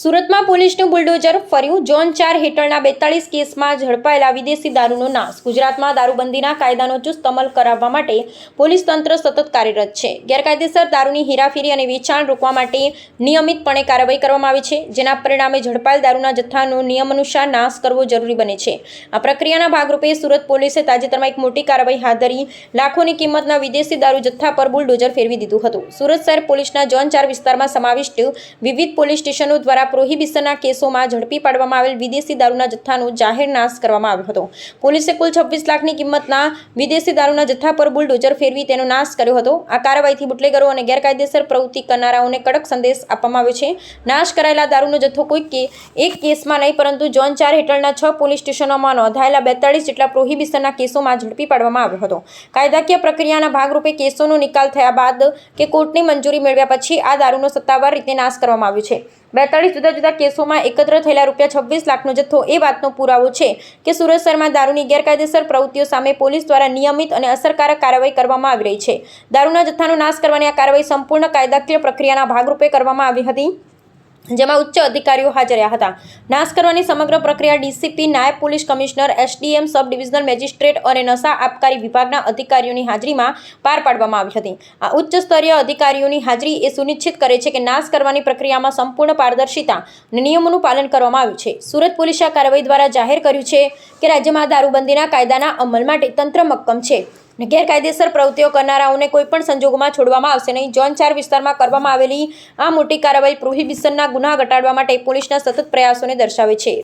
સુરતમાં પોલીસનું bulldozer ફર્યું. Zone ચાર હેઠળના બેતાળીસ કેસમાં ઝડપાયેલા વિદેશી દારૂનો નાશ. ગુજરાતમાં દારૂબંધીના કાયદાનો ચુસ્ત અમલ કરાવવા માટે પોલીસ તંત્ર સતત કાર્યરત છે. ગેરકાયદેસર દારૂની હેરાફેરી અને વેચાણ રોકવા માટે નિયમિતપણે કાર્યવાહી કરવામાં આવી છે, જેના પરિણામે ઝડપાયેલ દારૂના જથ્થાનો નિયમાનુસાર નાશ કરવો જરૂરી બને છે. આ પ્રક્રિયાના ભાગરૂપે સુરત પોલીસે તાજેતરમાં એક મોટી કાર્યવાહી હાથ ધરી લાખોની કિંમતના વિદેશી દારૂ જથ્થા પર બુલડોઝર ફેરવી દીધું હતું. સુરત શહેર પોલીસના ઝોન ચાર વિસ્તારમાં સમાવિષ્ટ વિવિધ પોલીસ સ્ટેશનો દ્વારા પ્રોહિબિશનના કેસોમાં ઝડપી પાડવામાં આવેલ વિદેશી દારૂના જથ્થાનો જાહેર નાશ કરવામાં આવ્યો હતો. પોલીસે કુલ છવ્વીસ લાખની કિંમતના વિદેશી દારૂના જથ્થા પર બુલડોઝર ફેરવી તેનો નાશ કર્યો હતો. આ કાર્યવાહીથી બુટલેગરો અને ગેરકાયદેસર પ્રવૃત્તિ કરનારાઓને કડક સંદેશ આપવામાં આવ્યો છે. નાશ કરાયેલા દારૂનો જથ્થો કોઈ કે, એક કેસમાં નહીં, પરંતુ ઝોન ચાર હેઠળના છ પોલીસ સ્ટેશનોમાં નોંધાયેલા બેતાળીસ જેટલા પ્રોહિબિશનના કેસોમાં ઝડપી પાડવામાં આવ્યો હતો. કાયદાકીય પ્રક્રિયાના ભાગરૂપે કેસોનો નિકાલ થયા બાદ કે કોર્ટની મંજૂરી મેળવ્યા પછી આ દારૂનો સત્તાવાર રીતે નાશ કરવામાં આવ્યો છે. બેતાળીસ જુદા જુદા કેસોમાં એકત્ર થયેલા રૂપિયા છવ્વીસ લાખનો જથ્થો એ વાતનો પુરાવો છે કે સુરત શહેરમાં દારૂની ગેરકાયદેસર પ્રવૃત્તિઓ સામે પોલીસ દ્વારા નિયમિત અને અસરકારક કાર્યવાહી કરવામાં આવી રહી છે. દારૂના જથ્થાનો નાશ કરવાની આ કાર્યવાહી સંપૂર્ણ કાયદાકીય પ્રક્રિયાના ભાગરૂપે કરવામાં આવી હતી. જેમાં ઉચ્ચ અધિકારીઓ હાજર રહ્યા હતા. નાશ કરવાની સમગ્ર પ્રક્રિયા ડીસીપી, નાયબ police commissioner, SDM sub divisional magistrate અને નશા આબકારી વિભાગના અધિકારીઓની હાજરીમાં પાર પાડવામાં આવી હતી. આ ઉચ્ચ સ્તરીય અધિકારીઓની હાજરી એ સુનિશ્ચિત કરે છે કે નાશ કરવાની પ્રક્રિયામાં સંપૂર્ણ પારદર્શિતા અને નિયમોનું પાલન કરવામાં આવ્યું છે. સુરત પોલીસે આ કાર્યવાહી દ્વારા જાહેર કર્યું છે કે રાજ્યમાં દારૂબંધીના કાયદાના અમલ માટે તંત્ર મક્કમ છે. અને ગેરકાયદેસર પ્રવૃત્તિઓ કરનારાઓને કોઈ પણ સંજોગોમાં છોડવામાં આવશે નહીં. ઝોન ચાર વિસ્તારમાં કરવામાં આવેલી આ મોટી કાર્યવાહી પ્રોહિબિશનના ગુના ઘટાડવા માટે પોલીસના સતત પ્રયાસોને દર્શાવે છે.